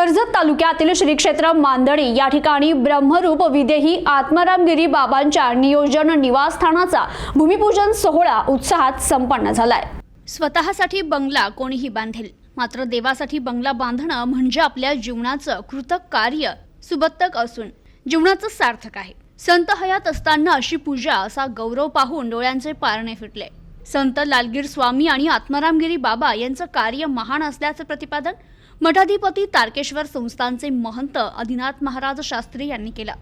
कर्जत तालुक्यातील श्री क्षेत्र मांदणी या ठिकाणी ब्रह्मरूप विदेही आत्मारामगिरी बाबांच्या नियोजन निवासस्थानाचा भूमिपूजन सोहळा उत्साहात संपन्न झालाय. स्वतःसाठी बंगला कोणीही बांधेल मात्र देवासाठी बंगला बांधणं म्हणजे आपल्या जीवनाचं कृतक कार्य सुबत्तक असून जीवनाचं सार्थक आहे. संत हयात असताना अशी पूजा असा गौरव पाहून डोळ्यांचे पारणे फिटले संत लालगीर स्वामी आणि आत्मारामगिरी बाबा यांचं कार्य महान असल्याचं प्रतिपादन मठाधिपती तारकेश्वर संस्थानचे महंत आदिनाथ महाराज शास्त्री यांनी केलं.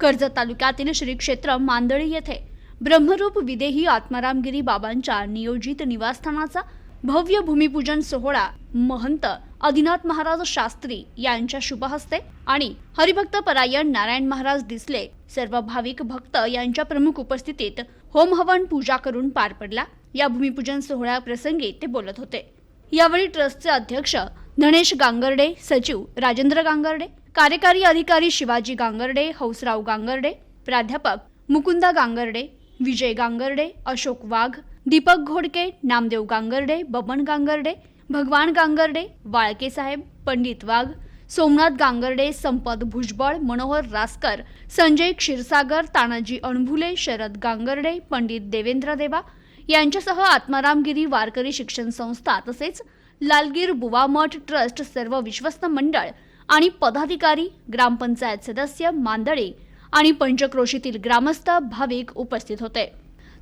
कर्जत तालुक्यातील श्री क्षेत्र मांदळी येथे ब्रह्मरूप विदेही आत्मारामगिरी बाबांच्या नियोजित निवासस्थानाचा भव्य भूमिपूजन सोहळा महंत आदिनाथ महाराज शास्त्री यांच्या शुभहस्ते आणि हरिभक्त परायण नारायण महाराज दिसले सर्व भाविक भक्त यांच्या प्रमुख उपस्थितीत होम हवन पूजा करून पार पडला. या भूमिपूजन सोहळ्याप्रसंगी ते बोलत होते. यावेळी ट्रस्टचे अध्यक्ष धनेश गांगर्डे सचिव राजेंद्र गांगर्डे कार्यकारी अधिकारी शिवाजी गांगर्डे हौसराव गांगर्डे प्राध्यापक मुकुंदा गांगर्डे विजय गांगर्डे अशोक वाघ दीपक घोडके नामदेव गांगर्डे बबन गांगर्डे भगवान गांगर्डे वाळके साहेब पंडित वाघ सोमनाथ गांगर्डे संपत भुजबळ मनोहर रासकर संजय क्षीरसागर तानाजी अणभुले शरद गांगर्डे पंडित देवेंद्र देवा यांच्यासह आत्मारामगिरी वारकरी शिक्षण संस्था तसेच लालगीर बुवामठ ट्रस्ट सर्व विश्वस्त मंडळ आणि पदाधिकारी ग्रामपंचायत सदस्य मांदळे आणि पंचक्रोशीतील ग्रामस्थ भाविक उपस्थित होते.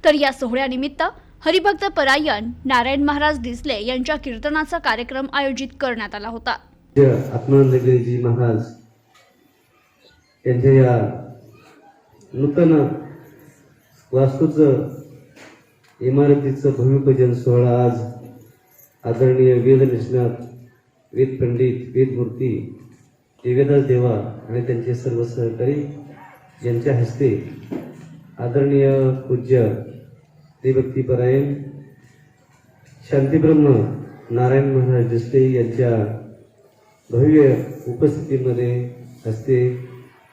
तर या सोहळ्यानिमित्त हरिभक्त परायण नारायण महाराज दिसले यांच्या कीर्तनाचा कार्यक्रम आयोजित करण्यात आला होता. आत्मानंदगिरीजी महाराज. यांच्या या नूतन वास्तूचं इमारतीचं भूमिपूजन सोहळा आज आदरणीय वेद निष्णात वेद पंडित वेदमूर्ती देवेदास देवा आणि त्यांचे सर्व सहकारी यांच्या हस्ते आदरणीय पूज्य देभक्तीपरायण शांतीब्रह्म नारायण महाराज देसले यांच्या भव्य उपस्थितीमध्ये असते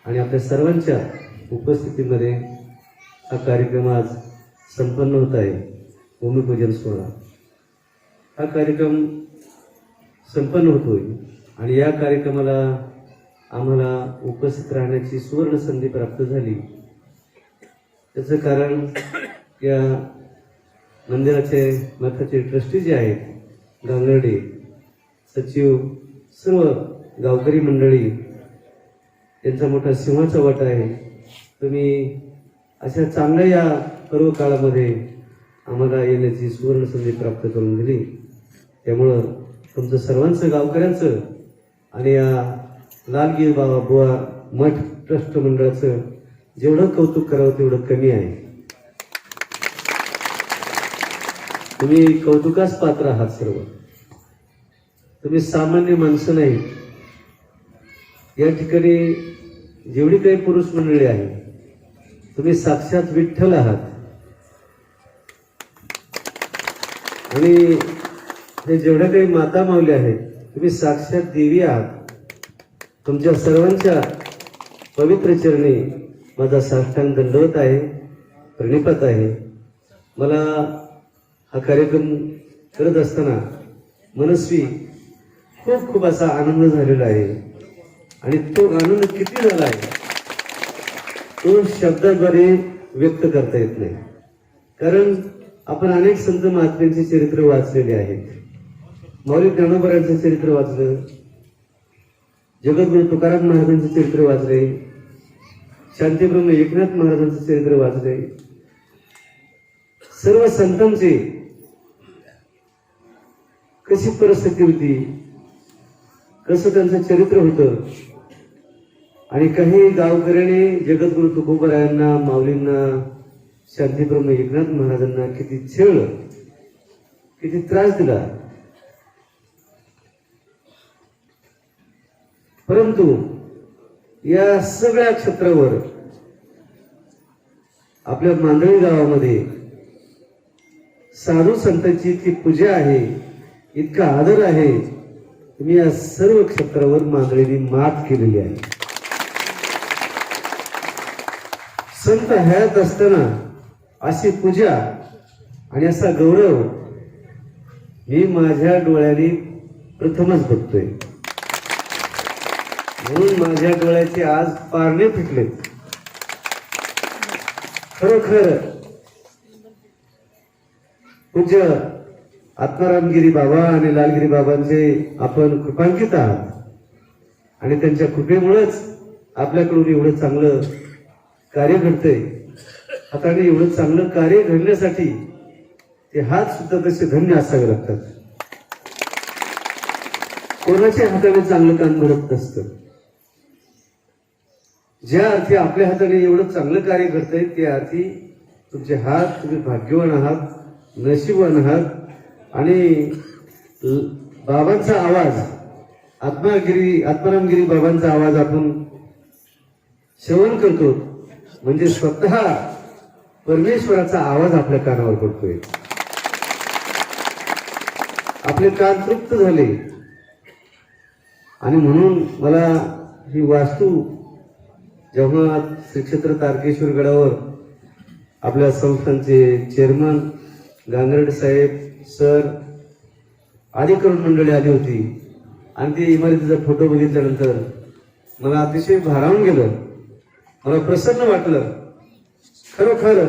आणि आपल्या सर्वांच्या उपस्थितीमध्ये हा कार्यक्रम आज संपन्न होत आहे. भूमिपूजन सोहळा. हा कार्यक्रम संपन्न होतोय. आणि या कार्यक्रमाला आम्हाला उपस्थित राहण्याची सुवर्ण संधी प्राप्त झाली. त्याचं कारण या मंदिराचे मठाचे ट्रस्टी जे आहेत गांगर्डे सचिव सर्व गावकरी मंडळी यांचा मोठा सिंहाचा वाटा आहे. तुम्ही अशा चांगल्या या पर्व काळामध्ये आम्हाला येण्याची सुवर्ण संधी प्राप्त करून दिली. त्यामुळं तुमचं सर्वांचं गावकऱ्यांचं आणि या लालगीर बाबा बुवा मठ ट्रस्ट मंडळाचं जेवढं कौतुक करावं तेवढं कमी आहे. तुम्ही कौतुकास पात्र आहात सर्व. तुम्ही सामान्य माणसं नाही. या ठिकाणी जेवढी काही पुरुष मंडळी आहे तुम्ही साक्षात विठ्ठल आहात. आणि हे जेवढ्या काही माता मावल्या आहेत तुम्ही साक्षात देवी आहात. तुमच्या सर्वांच्या पवित्र चरणी माझा साष्टांग दंडवत आहे प्रणिपात आहे. मला हा कार्यक्रम करत असताना मनस्वी खूप खूप असा आनंद झालेला आहे. आणि तो आनंद किती झाला आहे तो शब्दाद्वारे व्यक्त करता येत नाही. कारण आपण अनेक संत महात्म्यांचे चरित्र वाचलेले आहेत. माऊली ज्ञानोबरांचं चरित्र वाचलं. जगद्गुरु तुकाराम महाराजांचं चरित्र वाचले. शांतीब्रह्म एकनाथ महाराजांचं चरित्र वाचले. सर्व संतांचे कशी परिस्थिती होती? कसं त्यांचं चरित्र होतं? आणि काही गावकऱ्याने जगद्गुरु तुकोबरायांना माऊलींना शांतीब्रह्म एकनाथ महाराजांना किती छेळ किती त्रास दिला. परंतु या सगळ्या क्षेत्रावर आपल्या मांदळी गावामध्ये साधू संतांची इतकी पूजा आहे इतका आदर आहे तुम्ही या सर्व क्षेत्रावर मांदळीने मात केलेली आहे. संत हयात असताना अशी पूजा आणि असा गौरव मी माझ्या डोळ्याने प्रथमच बघतोय. म्हणून माझ्या डोळ्याचे आज पारणे फिटले खरोखर पूज्य आत्मारामगिरी बाबा आणि लालगिरी बाबांचे आपण कृपांकित आहात. आणि त्यांच्या कृपेमुळेच आपल्याकडून एवढं चांगलं कार्य घडतंय. हाताने एवढं चांगलं कार्य घडण्यासाठी ते हात सुद्धा तसे धन्य असावे लागतात. कोणाच्या हाताने चांगलं काम घडत नसतं. ज्या अर्थी आपल्या हाताने एवढं चांगलं कार्य घडतंय त्या अर्थी तुमचे हात तुम्ही भाग्यवान आहात नशीबवान आहात आणि बाबांचा आवाज आत्मागिरी आत्मारामगिरी बाबांचा आवाज आपण श्रवण करतो. म्हणजे स्वतः परमेश्वराचा आवाज आपल्या कानावर पडतोय. आपले कान तृप्त झाले. आणि म्हणून मला ही वास्तू जेव्हा श्री क्षेत्र तारकेश्वर गडावर आपल्या संस्थांचे चेअरमन गांगरड साहेब सर अधिकरण मंडळी आली होती. आणि ती इमारतीचा फोटो बघितल्यानंतर मला अतिशय भारावून गेलं. मला प्रसन्न वाटलं. खरोखर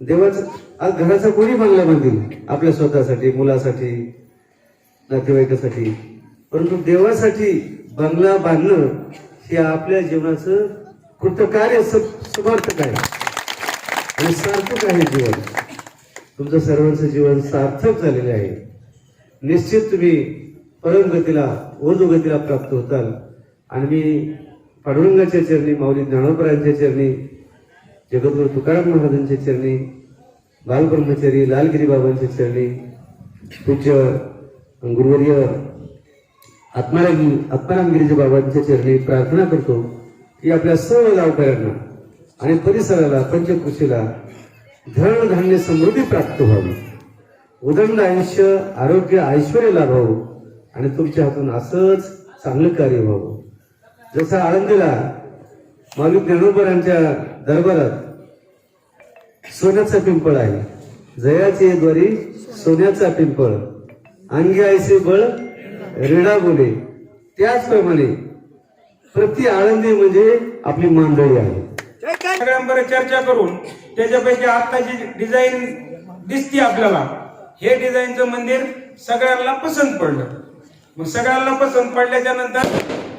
देवाचं आज घराचा कोणी बांगला बांधील आपल्या स्वतःसाठी मुलासाठी नातेवाईकासाठी. परंतु देवासाठी बंगला बांधणं हे आपल्या जीवनाचं कृतकार्य समर्थक आहे. आणि सार्थक आहे जीवन. तुमचं सर्वांचं जीवन सार्थक झालेलं आहे. निश्चित तुम्ही परमगतीला ओजोगतीला प्राप्त होताल. आणि मी पांडुरंगाच्या चरणी माऊली ज्ञानोबरायांच्या चरणी जगद्गुरु तुकाराम महाराजांच्या चरणी बालब्रह्मचारी लालगिरी बाबांच्या चरणी पूज्य गुरुवर्य आत्माराम आत्मारामगिरीच्या बाबांच्या चरणी प्रार्थना करतो. की आपल्या सर्व गावकऱ्यांना आणि परिसराला पंचकृषीला धन धान्य समृद्धी प्राप्त व्हावी. उदंड आयुष्य आरोग्य ऐश्वर लाभावं आणि तुमच्या हातून असंच चांगलं कार्य व्हावं. जसं आळंदीला मालूक ज्ञानोबरांच्या दरबारात. सोन्याचा पिंपळ आहे. जयाचे द्वारी सोन्याचा पिंपळ. अंगी आयसे बळ रेडा बोले. त्याचप्रमाणे प्रति आळंदी म्हणजे आपली मांडळी आहे. सगळ्यांबरोबर चर्चा करून त्याच्यापैकी आताची डिझाईन दिसते आपल्याला. हे डिझाईनचं मंदिर सगळ्यांना पसंत पडलं. मग सगळ्यांना पसंत पडल्याच्या नंतर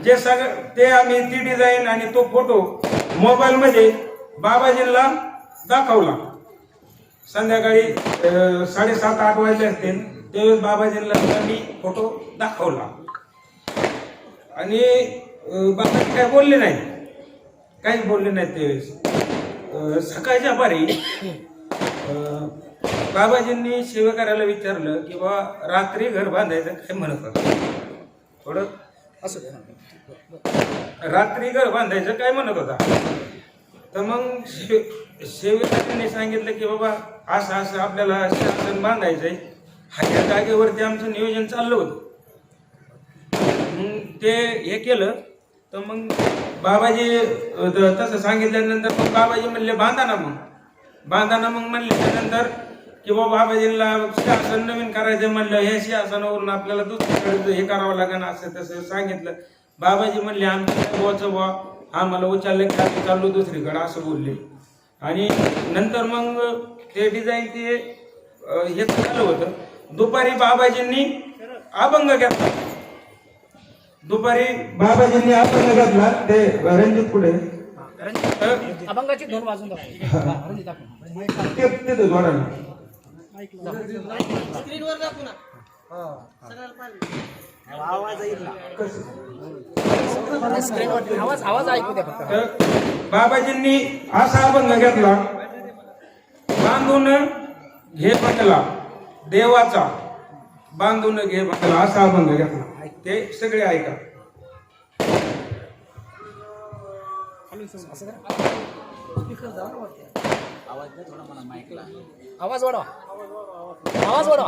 जे सगळं ते आम्ही ती डिझाईन आणि तो फोटो मोबाईलमध्ये बाबाजींना दाखवला. संध्याकाळी साडेसात आठ वाजले असतील त्यावेळेस बाबाजींना मी फोटो दाखवला. आणि बाबाजी काय बोलले नाही. काहीच बोलले नाही त्यावेळेस. सकाळच्या पारी बाबाजींनी सेवेकऱ्याला विचारलं की बा रात्री घर बांधायचं काय म्हणत होता? थोडं असं रात्री घर बांधायचं काय म्हणत होता? तर मग शे सेवेकऱ्यांनी सांगितलं की बाबा असं असं आपल्याला शासन बांधायचंय. ह्या जागेवरती आमचं नियोजन चाललं होतं. मग ते हे केलं. तर मग बाबाजी तसं सांगितल्यानंतर मग बाबाजी म्हणले बांधा ना मग. बांधा ना मग म्हणले त्यानंतर की बाबा बाबाजींना शासन नवीन करायचं म्हणलं हे शासनावरून आपल्याला दुसरीकडे हे करावं लागेल असं तसं सांगितलं. बाबाजी म्हणले आमच्या बोचं बा आम्हाला उचललं की आम्ही चाललो दुसरीकडे असं बोलले. आणि नंतर मग ते डिझाईन ते अ, हे झालं होतं. दुपारी बाबाजींनी अभंग घेतला. दुपारी बाबाजींनी अभंग घेतला ते रणजित पुढे. अभंगाची दोन वाजून दाखव. ते तिथं जोराने स्क्रीनवर दाखवू ना. आवाज आवाज ऐकू द्या फक्त तर बाबाजींनी असा अभंग घेतला. बांधून घे बंगला देवाचा. बांधून घे बंगला असा अभंग घेतला. ते सगळे ऐका. आवाज वाढवा. आवाज वाढवा.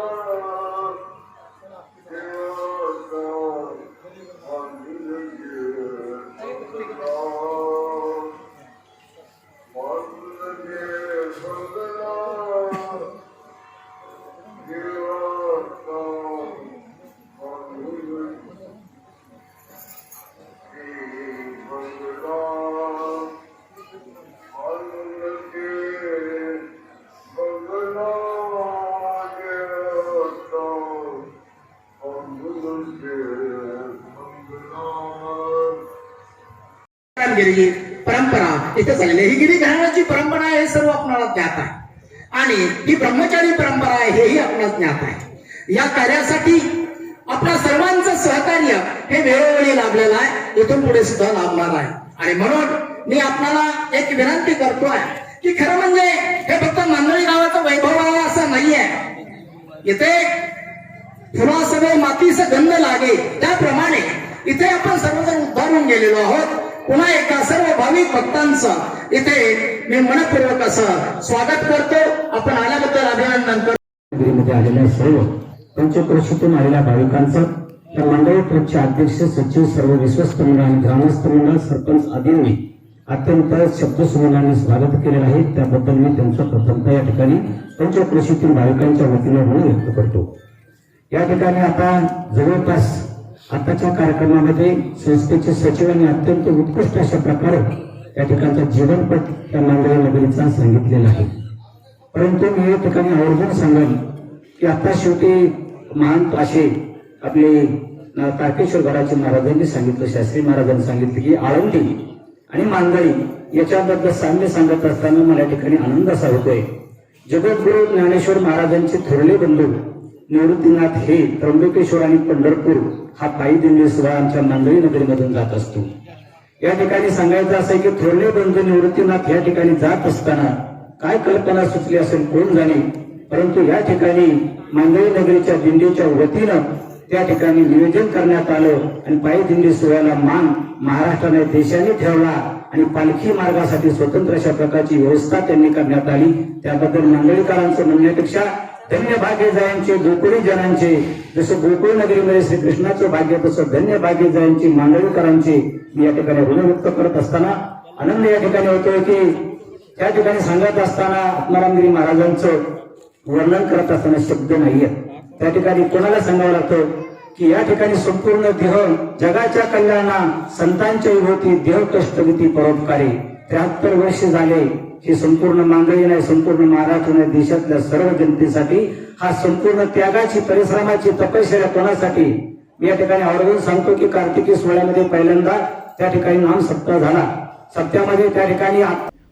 गिरी परंपरा इथे झालेली ही गिरी घराण्याची परंपरा आहे हे सर्व आपणाला ज्ञात आहे. आणि ही ब्रह्मचारी परंपरा आहे हेही आपणाला ज्ञात आहे. या कार्यासाठी आपल्या सर्वांचं सहकार्य हे वेळोवेळी लाभलेलं आहे इथून पुढे सुद्धा लाभणार आहे. आणि म्हणून मी आपल्याला एक विनंती करतोय की खरं म्हणजे हे फक्त मांदळी गावाचं वैभव आहे असं नाहीये. इथे फुलासमोर मातीचं गंध लागे त्याप्रमाणे इथे आपण सर्वजण उद्धारून गेलेलो आहोत. पुन्हा एकदा सर्व भाविक भक्तांचं इथे मी मनपूर्वक असं स्वागत करतो. आपण आल्याबद्दल अभिनंदन करतो. आलेल्या सर्व पंचक्रोशीतून आलेल्या भाविकांचं तर मंडळी ट्रस्टचे अध्यक्ष सचिव सर्व विश्वस्त मंडळ आणि ग्रामस्थ मंडळ सरपंच आदींनी अत्यंत शब्दसुमनाने स्वागत केलेलं आहे. त्याबद्दल मी त्यांचं प्रथमतः या ठिकाणी पंचक्रोशीतील भाविकांच्या वतीने म्हणून व्यक्त करतो. या ठिकाणी आता जवळपास आताच्या कार्यक्रमामध्ये संस्थेचे सचिवांनी अत्यंत उत्कृष्ट अशा प्रकारे या ठिकाणचा जीवनपट त्या मंडळी नगरीचा सांगितलेला आहे. परंतु मी या ठिकाणी आवर्जून सांगेन की आता शेवटी महान असे आपले ताकेश्वर तारकेश्वर महाराजांनी सांगितलं शास्त्री महाराजांनी सांगितलं की आळंदी आणि मांदळी याच्याबद्दल साम्य सांगत असताना मला या ठिकाणी आनंद असा होतोय. जगद्गुरु ज्ञानेश्वर महाराजांचे थोरले बंधू निवृत्तीनाथ हे त्र्यंबकेश्वर आणि पंढरपूर हा पायी दिंडी सोहळा आमच्या मांदळी नगरीमधून जात असतो. या ठिकाणी सांगायचं असं आहे की थोरले बंधू निवृत्तीनाथ या ठिकाणी जात असताना काय कल्पना सुचली असेल कोण जाणे? परंतु या ठिकाणी मांदळी नगरीच्या दिंडीच्या वतीनं त्या ठिकाणी नियोजन करण्यात आलं आणि पायी दिंडी सोहळ्याला मान महाराष्ट्राने देशाने ठेवला आणि पालखी मार्गासाठी स्वतंत्र अशा प्रकारची व्यवस्था त्यांनी करण्यात आली. त्याबद्दल मंगळीकरांचं म्हणण्यापेक्षा धन्य भाग्य जयांचे गोकुळी जनांचे. जसं गोकुळ नगरीमध्ये श्रीकृष्णाचं भाग्य तसं धन्य भाग्य जयांची मांडवीकरांची मी या ठिकाणी ऋणमुक्त करत असताना आनंद या ठिकाणी होतोय की त्या ठिकाणी सांगत असताना आत्मारामगिरी महाराजांचं वर्णन करत असताना शब्द नाहीये. त्या ठिकाणी कोणाला सांगावं लागतं की या ठिकाणी संपूर्ण देह जगाच्या कल्याणा संतांच्या विभूती देह कष्टगती परोपकारी. त्र्याहत्तर वर्ष झाले ही संपूर्ण मांडळी नाही संपूर्ण महाराष्ट्र नाही देशातल्या सर्व जनतेसाठी हा संपूर्ण त्यागाची परिश्रमाची तपश्चर्या कोणासाठी? मी या ठिकाणी आवर्जून सांगतो की कार्तिकी सोहळ्यामध्ये पहिल्यांदा त्या ठिकाणी नाम सप्ताह झाला. सप्त्यामध्ये त्या ठिकाणी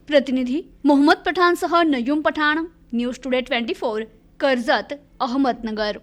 प्रतिनिधी Mohammad पठाणसह Nayum Pathan news today twenty four Karjat Ahmednagar.